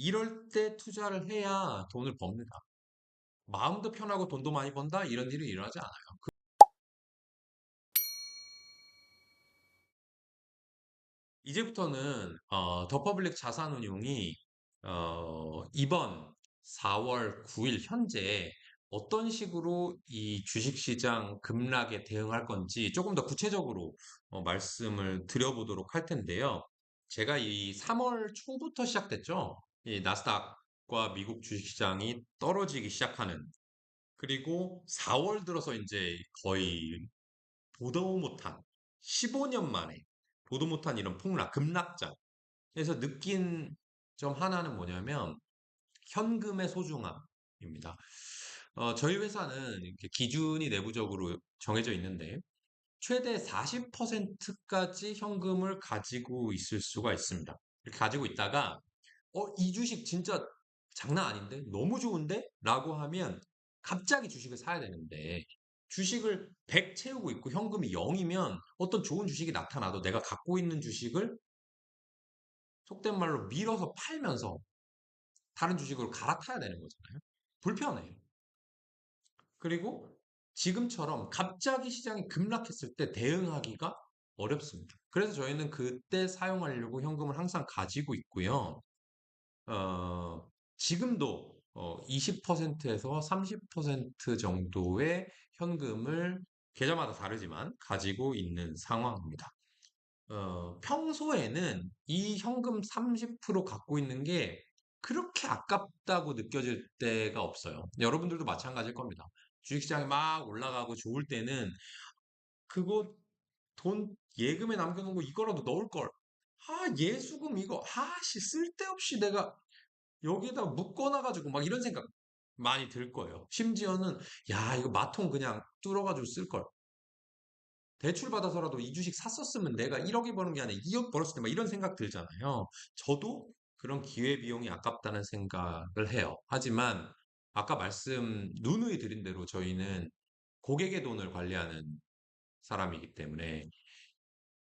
이럴 때 투자를 해야 돈을 법니다. 마음도 편하고 돈도 많이 번다? 이런 일이 일어나지 않아요. 그 이제부터는 어, 더 퍼블릭 자산운용이 어, 이번 4월 9일 현재 어떤 식으로 이 주식시장 급락에 대응할 건지 조금 더 구체적으로 어, 말씀을 드려보도록 할 텐데요. 제가 이 3월 초부터 시작됐죠. 이 나스닥과 미국 주식시장이 떨어지기 시작하는 그리고 4월 들어서 이제 거의 보도 못한 15년 만에 보도 못한 이런 폭락, 급락장. 그래서 느낀 점 하나는 뭐냐면 현금의 소중함입니다. 어, 저희 회사는 이렇게 기준이 내부적으로 정해져 있는데 최대 40%까지 현금을 가지고 있을 수가 있습니다. 이렇게 가지고 있다가 어, 이 주식 진짜 장난 아닌데? 너무 좋은데? 라고 하면 갑자기 주식을 사야 되는데 주식을 100 채우고 있고 현금이 0이면 어떤 좋은 주식이 나타나도 내가 갖고 있는 주식을 속된 말로 밀어서 팔면서 다른 주식으로 갈아타야 되는 거잖아요. 불편해요. 그리고 지금처럼 갑자기 시장이 급락했을 때 대응하기가 어렵습니다. 그래서 저희는 그때 사용하려고 현금을 항상 가지고 있고요. 어, 지금도 어, 20%에서 30% 정도의 현금을 계좌마다 다르지만 가지고 있는 상황입니다. 어, 평소에는 이 현금 30% 갖고 있는 게 그렇게 아깝다고 느껴질 때가 없어요. 여러분들도 마찬가지일 겁니다. 주식시장이 막 올라가고 좋을 때는 그거 돈 예금에 남겨놓은 거 이거라도 넣을 걸. 아, 예수금 이거, 아 씨, 쓸데없이 내가 여기에다 묶어놔가지고 막 이런 생각 많이 들 거예요. 심지어는, 야, 이거 마통 그냥 뚫어가지고 쓸 걸. 대출 받아서라도 이 주식 샀었으면 내가 1억이 버는 게 아니라 2억 벌었을 때 막 이런 생각 들잖아요. 저도 그런 기회비용이 아깝다는 생각을 해요. 하지만 아까 말씀 누누이 드린 대로 저희는 고객의 돈을 관리하는 사람이기 때문에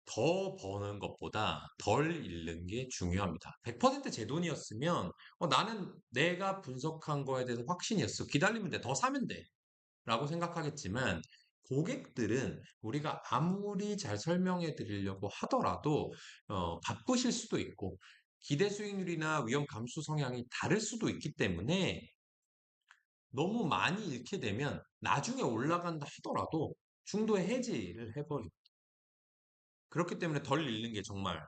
더 버는 것보다 덜 잃는 게 중요합니다. 100%제 돈이었으면 어, 나는 내가 분석한 거에 대해서 확신이었어. 기다리면 돼. 더 사면 돼. 라고 생각하겠지만 고객들은 우리가 아무리 잘 설명해 드리려고 하더라도 어, 바쁘실 수도 있고 기대 수익률이나 위험 감수 성향이 다를 수도 있기 때문에 너무 많이 잃게 되면 나중에 올라간다 하더라도 중도에 해지를 해버립니다. 그렇기 때문에 덜 잃는 게 정말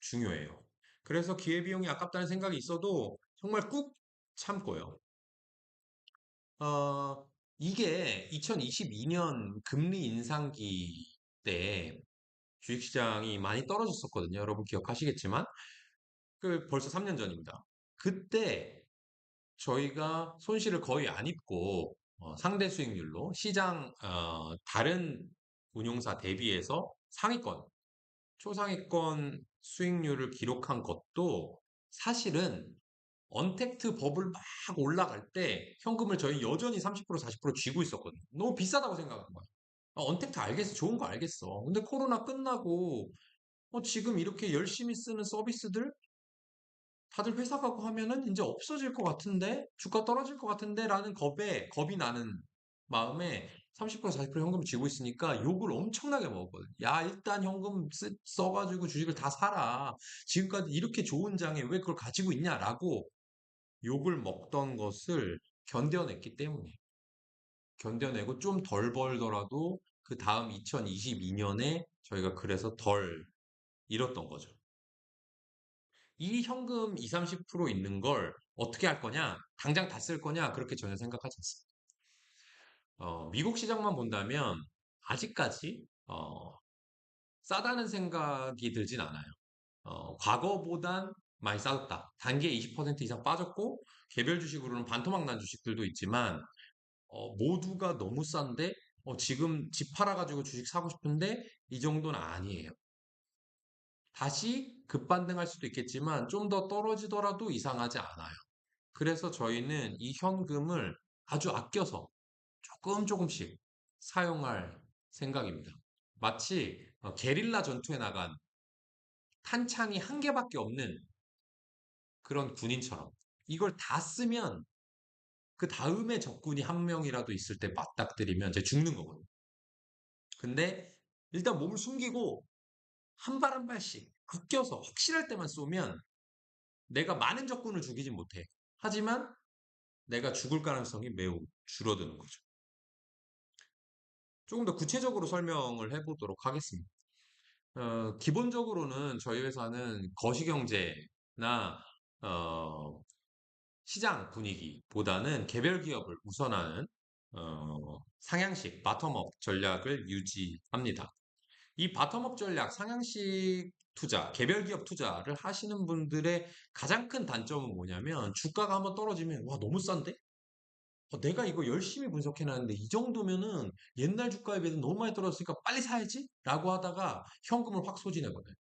중요해요. 그래서 기회비용이 아깝다는 생각이 있어도 정말 꾹 참고요. 어, 이게 2022년 금리 인상기 때 주식시장이 많이 떨어졌었거든요. 여러분 기억하시겠지만 그 벌써 3년 전입니다. 그때 저희가 손실을 거의 안 입고 어, 상대 수익률로 시장 어, 다른 운용사 대비해서 상위권, 초상위권 수익률을 기록한 것도 사실은 언택트 버블 막 올라갈 때 현금을 저희 여전히 30% 40% 쥐고 있었거든요. 너무 비싸다고 생각한 거야. 아, 언택트 알겠어. 좋은 거 알겠어. 근데 코로나 끝나고 어, 지금 이렇게 열심히 쓰는 서비스들 다들 회사 가고 하면은 이제 없어질 것 같은데 주가 떨어질 것 같은데 라는 겁에 겁이 나는 마음에 30% 40% 현금 쥐고 있으니까 욕을 엄청나게 먹었거든. 야 일단 현금 쓰, 써가지고 주식을 다 사라. 지금까지 이렇게 좋은 장에 왜 그걸 가지고 있냐라고 욕을 먹던 것을 견뎌냈기 때문에 견뎌내고 좀 덜 벌더라도 그 다음 2022년에 저희가 그래서 덜 잃었던 거죠. 이 현금 20, 30% 있는 걸 어떻게 할 거냐? 당장 다 쓸 거냐? 그렇게 전혀 생각하지 않습니다. 어, 미국 시장만 본다면 아직까지 어, 싸다는 생각이 들진 않아요. 어, 과거보단 많이 싸졌다. 단계 20% 이상 빠졌고 개별 주식으로는 반토막 난 주식들도 있지만 어, 모두가 너무 싼데 어, 지금 집 팔아가지고 주식 사고 싶은데 이 정도는 아니에요. 다시 급반등할 수도 있겠지만 좀 더 떨어지더라도 이상하지 않아요. 그래서 저희는 이 현금을 아주 아껴서 조금 조금씩 사용할 생각입니다. 마치 어, 게릴라 전투에 나간 탄창이 한 개밖에 없는 그런 군인처럼 이걸 다 쓰면 그 다음에 적군이 한 명이라도 있을 때 맞닥뜨리면 이제 죽는 거거든요. 근데 일단 몸을 숨기고 한 발 한 발씩 아껴서 확실할 때만 쏘면 내가 많은 적군을 죽이진 못해. 하지만 내가 죽을 가능성이 매우 줄어드는 거죠. 조금 더 구체적으로 설명을 해보도록 하겠습니다. 어, 기본적으로는 저희 회사는 거시경제나 어, 시장 분위기보다는 개별 기업을 우선하는 어, 상향식 바텀업 전략을 유지합니다. 이 바텀업 전략, 상향식 투자, 개별 기업 투자를 하시는 분들의 가장 큰 단점은 뭐냐면 주가가 한번 떨어지면 와 너무 싼데? 어, 내가 이거 열심히 분석해놨는데 이 정도면은 옛날 주가에 비해서 너무 많이 떨어졌으니까 빨리 사야지? 라고 하다가 현금을 확 소진해버려요.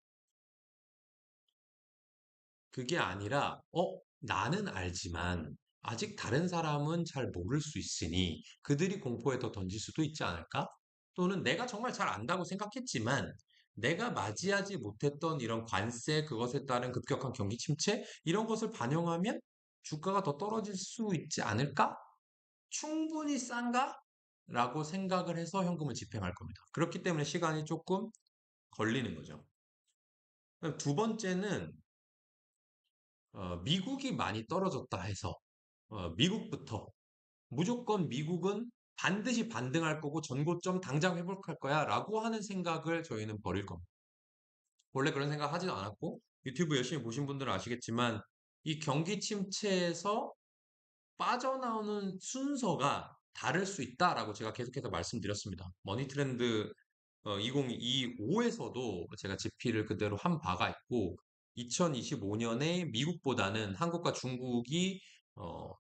그게 아니라 어 나는 알지만 아직 다른 사람은 잘 모를 수 있으니 그들이 공포에 더 던질 수도 있지 않을까? 또는 내가 정말 잘 안다고 생각했지만 내가 맞이하지 못했던 이런 관세, 그것에 따른 급격한 경기 침체, 이런 것을 반영하면 주가가 더 떨어질 수 있지 않을까? 충분히 싼가? 라고 생각을 해서 현금을 집행할 겁니다. 그렇기 때문에 시간이 조금 걸리는 거죠. 두 번째는 어, 미국이 많이 떨어졌다 해서 어, 미국부터 무조건 미국은 반드시 반등할 거고 전고점 당장 회복할 거야 라고 하는 생각을 저희는 버릴 겁니다. 원래 그런 생각 하지도 않았고 유튜브 열심히 보신 분들은 아시겠지만 이 경기 침체에서 빠져나오는 순서가 다를 수 있다라고 제가 계속해서 말씀드렸습니다. 머니 트렌드 2025에서도 제가 GP를 그대로 한 바가 있고 2025년에 미국보다는 한국과 중국이 어,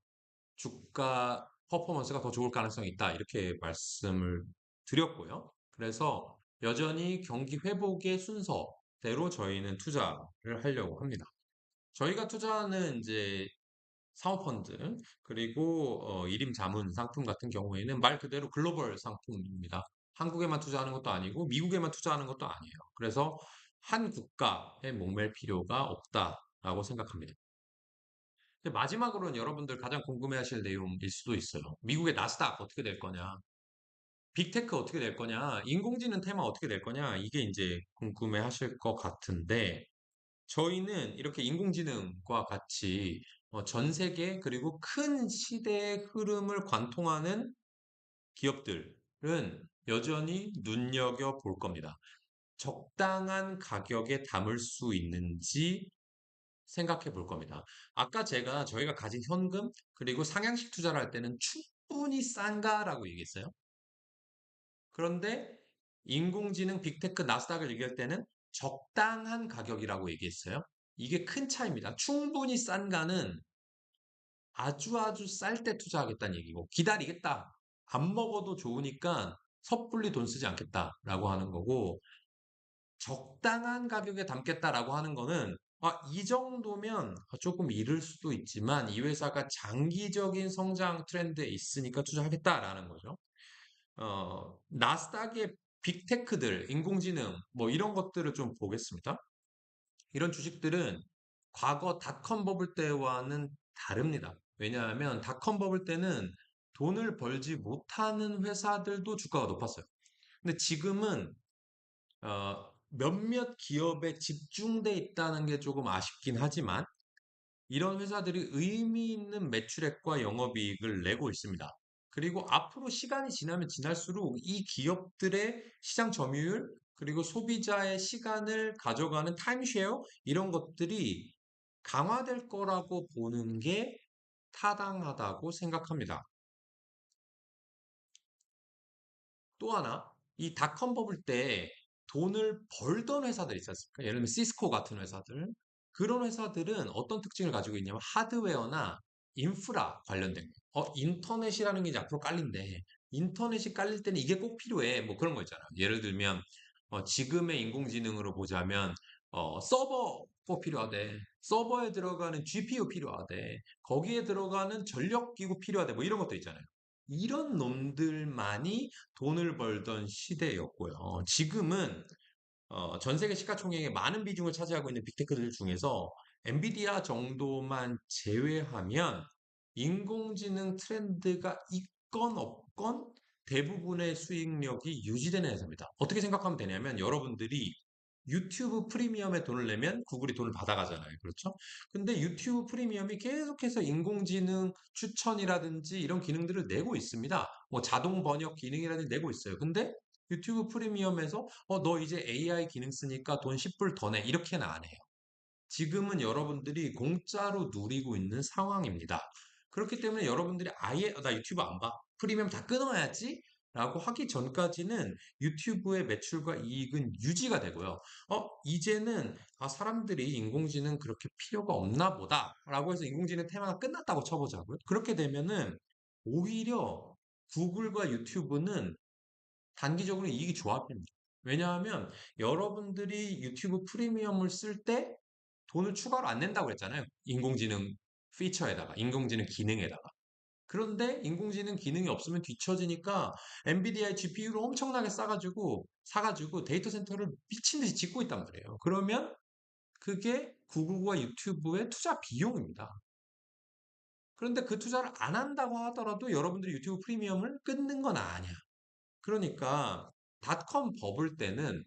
주가 퍼포먼스가 더 좋을 가능성이 있다. 이렇게 말씀을 드렸고요. 그래서 여전히 경기 회복의 순서대로 저희는 투자를 하려고 합니다. 저희가 투자하는 이제 사모펀드 그리고 어, 일임 자문 상품 같은 경우에는 말 그대로 글로벌 상품입니다. 한국에만 투자하는 것도 아니고 미국에만 투자하는 것도 아니에요. 그래서 한 국가에 목맬 필요가 없다라고 생각합니다. 마지막으로는 여러분들 가장 궁금해하실 내용일 수도 있어요. 미국의 나스닥 어떻게 될 거냐? 빅테크 어떻게 될 거냐? 인공지능 테마 어떻게 될 거냐? 이게 이제 궁금해하실 것 같은데 저희는 이렇게 인공지능과 같이 어, 전 세계 그리고 큰 시대의 흐름을 관통하는 기업들은 여전히 눈여겨 볼 겁니다. 적당한 가격에 담을 수 있는지 생각해 볼 겁니다. 아까 제가 저희가 가진 현금 그리고 상향식 투자를 할 때는 충분히 싼가라고 얘기했어요. 그런데 인공지능, 빅테크, 나스닥을 얘기할 때는 적당한 가격이라고 얘기했어요. 이게 큰 차이입니다. 충분히 싼가는 아주 아주 쌀 때 투자하겠다는 얘기고 기다리겠다. 안 먹어도 좋으니까 섣불리 돈 쓰지 않겠다라고 하는 거고 적당한 가격에 담겠다라고 하는 거는 아, 이 정도면 조금 이를 수도 있지만 이 회사가 장기적인 성장 트렌드에 있으니까 투자하겠다라는 거죠. 어, 나스닥의 빅테크들, 인공지능 뭐 이런 것들을 좀 보겠습니다. 이런 주식들은 과거 닷컴 버블 때와는 다릅니다. 왜냐하면 닷컴 버블 때는 돈을 벌지 못하는 회사들도 주가가 높았어요. 근데 지금은 어, 몇몇 기업에 집중돼 있다는 게 조금 아쉽긴 하지만 이런 회사들이 의미 있는 매출액과 영업이익을 내고 있습니다. 그리고 앞으로 시간이 지나면 지날수록 이 기업들의 시장 점유율 그리고 소비자의 시간을 가져가는 타임쉐어 이런 것들이 강화될 거라고 보는 게 타당하다고 생각합니다. 또 하나, 이 닷컴 버블 때 돈을 벌던 회사들 있지 않습니까? 예를 들면 시스코 같은 회사들. 그런 회사들은 어떤 특징을 가지고 있냐면 하드웨어나 인프라 관련된 거. 어, 인터넷이라는 게 이제 앞으로 깔린데 인터넷이 깔릴 때는 이게 꼭 필요해. 뭐 그런 거 있잖아요. 예를 들면 어, 지금의 인공지능으로 보자면 어, 서버 꼭 필요하대. 서버에 들어가는 GPU 필요하대. 거기에 들어가는 전력기구 필요하대. 뭐 이런 것도 있잖아요. 이런 놈들만이 돈을 벌던 시대였고요. 지금은 어, 전 세계 시가총액의 많은 비중을 차지하고 있는 빅테크들 중에서 엔비디아 정도만 제외하면 인공지능 트렌드가 있건 없건 대부분의 수익력이 유지되는 회사입니다. 어떻게 생각하면 되냐면 여러분들이 유튜브 프리미엄에 돈을 내면 구글이 돈을 받아가잖아요. 그렇죠? 근데 유튜브 프리미엄이 계속해서 인공지능 추천이라든지 이런 기능들을 내고 있습니다. 뭐 자동 번역 기능이라든지 내고 있어요. 근데 유튜브 프리미엄에서 어, 너 이제 AI 기능 쓰니까 돈 10불 더 내. 이렇게는 안 해요. 지금은 여러분들이 공짜로 누리고 있는 상황입니다. 그렇기 때문에 여러분들이 아예 나 유튜브 안 봐. 프리미엄 다 끊어야지. 라고 하기 전까지는 유튜브의 매출과 이익은 유지가 되고요. 어, 이제는 아, 사람들이 인공지능 그렇게 필요가 없나 보다. 라고 해서 인공지능 테마가 끝났다고 쳐보자고요. 그렇게 되면은 오히려 구글과 유튜브는 단기적으로 이익이 좋아집니다. 왜냐하면 여러분들이 유튜브 프리미엄을 쓸 때 돈을 추가로 안 낸다고 했잖아요. 인공지능 피처에다가, 인공지능 기능에다가. 그런데 인공지능 기능이 없으면 뒤처지니까 엔비디아의 GPU를 엄청나게 싸가지고 사가지고 데이터 센터를 미친 듯이 짓고 있단 말이에요. 그러면 그게 구글과 유튜브의 투자 비용입니다. 그런데 그 투자를 안 한다고 하더라도 여러분들이 유튜브 프리미엄을 끊는 건 아니야. 그러니까 닷컴 버블 때는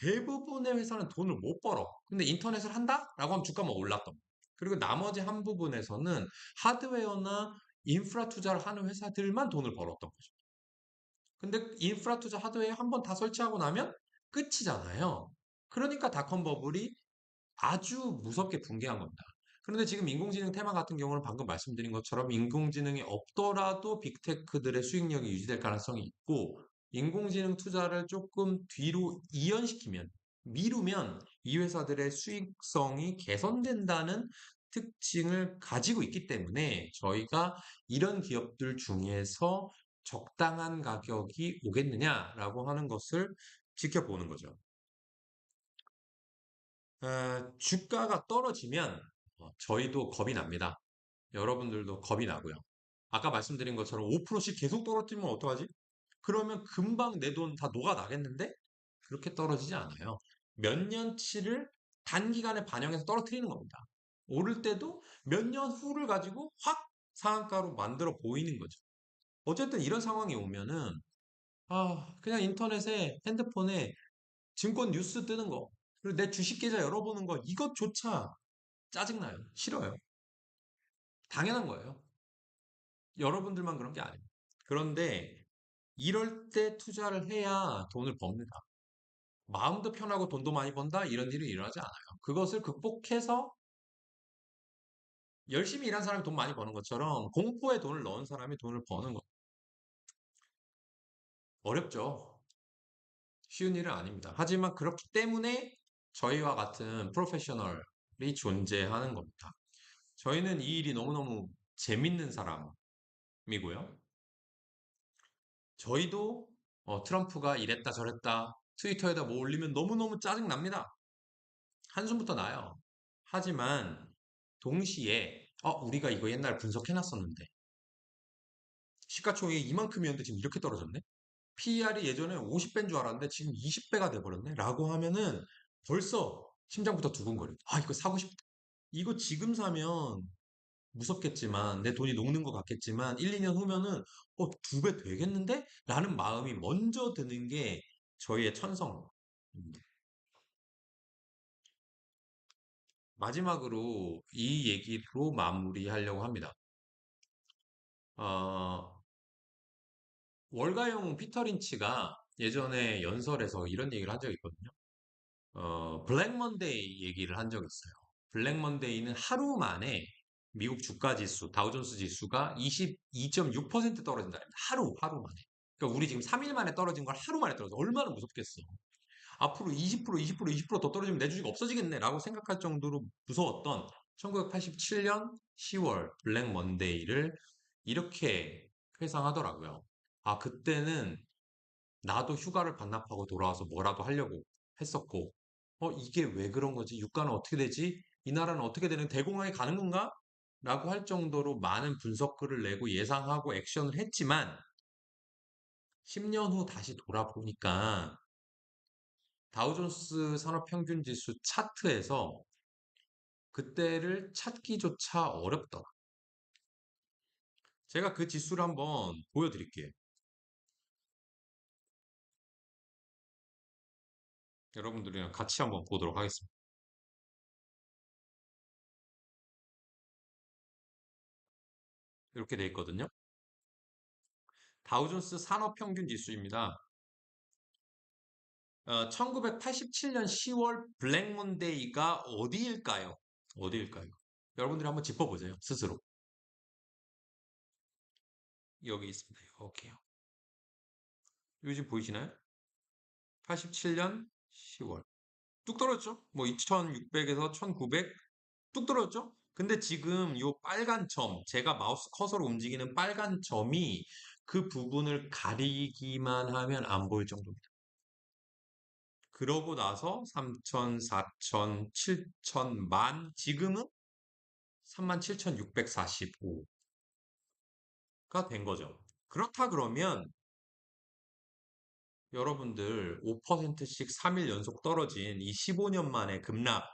대부분의 회사는 돈을 못 벌어. 근데 인터넷을 한다? 라고 하면 주가만 올랐던. 그리고 나머지 한 부분에서는 하드웨어나 인프라 투자를 하는 회사들만 돈을 벌었던 거죠. 근데 인프라 투자 하드웨어 한 번 다 설치하고 나면 끝이잖아요. 그러니까 닷컴 버블이 아주 무섭게 붕괴한 겁니다. 그런데 지금 인공지능 테마 같은 경우는 방금 말씀드린 것처럼 인공지능이 없더라도 빅테크들의 수익력이 유지될 가능성이 있고 인공지능 투자를 조금 뒤로 이연시키면 미루면 이 회사들의 수익성이 개선된다는 특징을 가지고 있기 때문에 저희가 이런 기업들 중에서 적당한 가격이 오겠느냐라고 하는 것을 지켜보는 거죠. 어, 주가가 떨어지면 어, 저희도 겁이 납니다. 여러분들도 겁이 나고요. 아까 말씀드린 것처럼 5%씩 계속 떨어뜨리면 어떡하지? 그러면 금방 내 돈 다 녹아 나겠는데? 그렇게 떨어지지 않아요. 몇 년치를 단기간에 반영해서 떨어뜨리는 겁니다. 오를 때도 몇 년 후를 가지고 확 상한가로 만들어 보이는 거죠. 어쨌든 이런 상황이 오면은 아 그냥 인터넷에 핸드폰에 증권 뉴스 뜨는 거 그리고 내 주식 계좌 열어보는 거 이것조차 짜증나요. 싫어요. 당연한 거예요. 여러분들만 그런 게 아니에요. 그런데 이럴 때 투자를 해야 돈을 법니다. 마음도 편하고 돈도 많이 번다 이런 일이 일어나지 않아요. 그것을 극복해서 열심히 일한 사람이 돈 많이 버는 것처럼 공포에 돈을 넣은 사람이 돈을 버는 거. 어렵죠. 쉬운 일은 아닙니다. 하지만 그렇기 때문에 저희와 같은 프로페셔널이 존재하는 겁니다. 저희는 이 일이 너무너무 재밌는 사람이고요. 저희도 어, 트럼프가 이랬다 저랬다 트위터에다 뭐 올리면 너무너무 짜증납니다. 한숨부터 나요. 하지만 동시에 어, 우리가 이거 옛날 분석해놨었는데 시가총액이 이만큼이었는데 지금 이렇게 떨어졌네? PER이 예전에 50배인 줄 알았는데 지금 20배가 돼버렸네? 라고 하면은 벌써 심장부터 두근거려. 아, 이거 사고 싶다. 이거 지금 사면 무섭겠지만 내 돈이 녹는 것 같겠지만 1, 2년 후면은 어, 두 배 되겠는데? 라는 마음이 먼저 드는 게 저희의 천성입니다. 마지막으로 이 얘기로 마무리하려고 합니다. 어, 월가용 피터 린치가 예전에 연설에서 이런 얘기를 한 적이 있거든요. 어, 블랙 먼데이 얘기를 한 적이 있어요. 블랙 먼데이는 하루 만에 미국 주가 지수, 다우존스 지수가 22.6% 떨어진다. 하루, 하루 만에. 그러니까 우리 지금 3일 만에 떨어진 걸 하루 만에 떨어져. 얼마나 무섭겠어. 앞으로 20%, 20%, 20%더 떨어지면 내 주식 없어지겠네 라고 생각할 정도로 무서웠던 1987년 10월 블랙 먼데이를 이렇게 회상하더라고요. 아, 그때는 나도 휴가를 반납하고 돌아와서 뭐라도 하려고 했었고, 어, 이게 왜 그런 거지? 유가는 어떻게 되지? 이 나라는 어떻게 되는 대공황이 가는 건가? 라고 할 정도로 많은 분석글을 내고 예상하고 액션을 했지만, 10년 후 다시 돌아보니까 다우존스 산업평균지수 차트에서 그때를 찾기조차 어렵더라. 제가 그 지수를 한번 보여드릴게요. 여러분들이랑 같이 한번 보도록 하겠습니다. 이렇게 돼 있거든요. 다우존스 산업평균 지수입니다. 어, 1987년 10월 블랙몬데이가 어디일까요? 어디일까요? 여러분들이 한번 짚어보세요. 스스로. 여기 있습니다. 여기요. 요즘 보이시나요? 87년 10월. 뚝 떨어졌죠? 뭐 2600에서 1900 뚝 떨어졌죠? 근데 지금 요 빨간 점, 제가 마우스 커서로 움직이는 빨간 점이 그 부분을 가리기만 하면 안 보일 정도입니다. 그러고 나서 3천, 4천, 7천, 만, 지금은 37,645가 된 거죠. 그렇다 그러면 여러분들 5%씩 3일 연속 떨어진 이 15년 만의 급락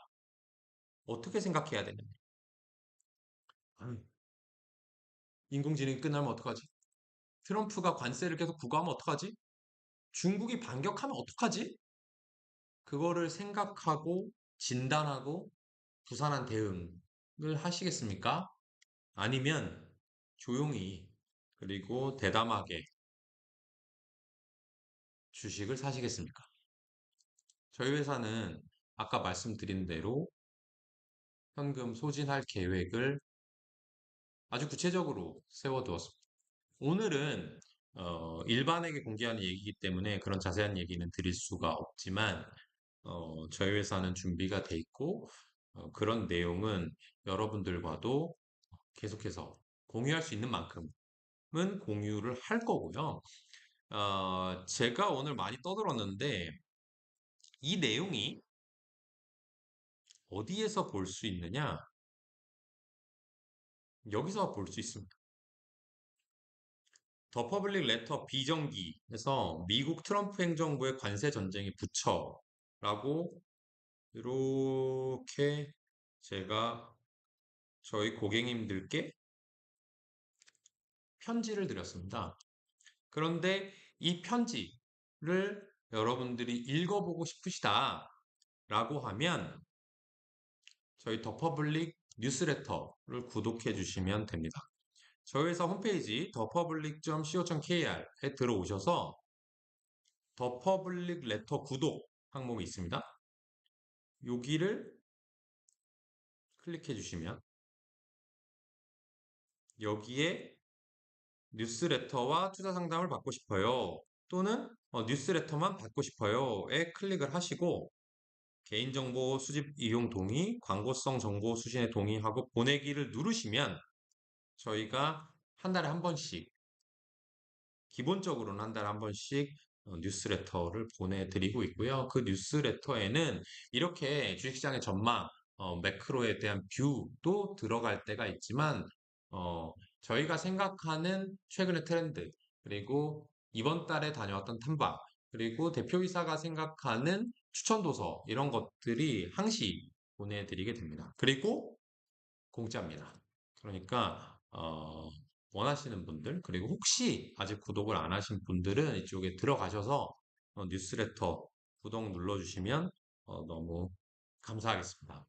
어떻게 생각해야 되는지 인공지능이 끝나면 어떡하지? 트럼프가 관세를 계속 부과하면 어떡하지? 중국이 반격하면 어떡하지? 그거를 생각하고 진단하고 부산한 대응을 하시겠습니까? 아니면 조용히 그리고 대담하게 주식을 사시겠습니까? 저희 회사는 아까 말씀드린 대로 현금 소진할 계획을 아주 구체적으로 세워두었습니다. 오늘은 어, 일반에게 공개하는 얘기이기 때문에 그런 자세한 얘기는 드릴 수가 없지만 어, 저희 회사는 준비가 돼 있고 어, 그런 내용은 여러분들과도 계속해서 공유할 수 있는 만큼은 공유를 할 거고요. 어, 제가 오늘 많이 떠들었는데 이 내용이 어디에서 볼 수 있느냐? 여기서 볼 수 있습니다. 더 퍼블릭 레터 비정기에서 미국 트럼프 행정부의 관세 전쟁이 부처라고 이렇게 제가 저희 고객님들께 편지를 드렸습니다. 그런데 이 편지를 여러분들이 읽어보고 싶으시다 라고 하면 저희 더 퍼블릭 뉴스레터를 구독해 주시면 됩니다. 저희 회사 홈페이지 더퍼블릭.co.kr에 들어오셔서 더 퍼블릭 레터 구독 항목이 있습니다. 여기를 클릭해 주시면 여기에 뉴스레터와 투자 상담을 받고 싶어요. 또는 어, 뉴스레터만 받고 싶어요에 클릭을 하시고 개인정보 수집 이용 동의, 광고성 정보 수신에 동의하고 보내기를 누르시면 저희가 한 달에 한 번씩 기본적으로는 한 달에 한 번씩 어, 뉴스레터를 보내드리고 있고요. 그 뉴스레터에는 이렇게 주식시장의 전망, 어, 매크로에 대한 뷰도 들어갈 때가 있지만 어, 저희가 생각하는 최근의 트렌드 그리고 이번 달에 다녀왔던 탐방 그리고 대표이사가 생각하는 추천 도서 이런 것들이 항시 보내드리게 됩니다. 그리고 공짜입니다. 그러니까 어, 원하시는 분들 그리고 혹시 아직 구독을 안 하신 분들은 이쪽에 들어가셔서 어, 뉴스레터 구독 눌러주시면 어, 너무 감사하겠습니다.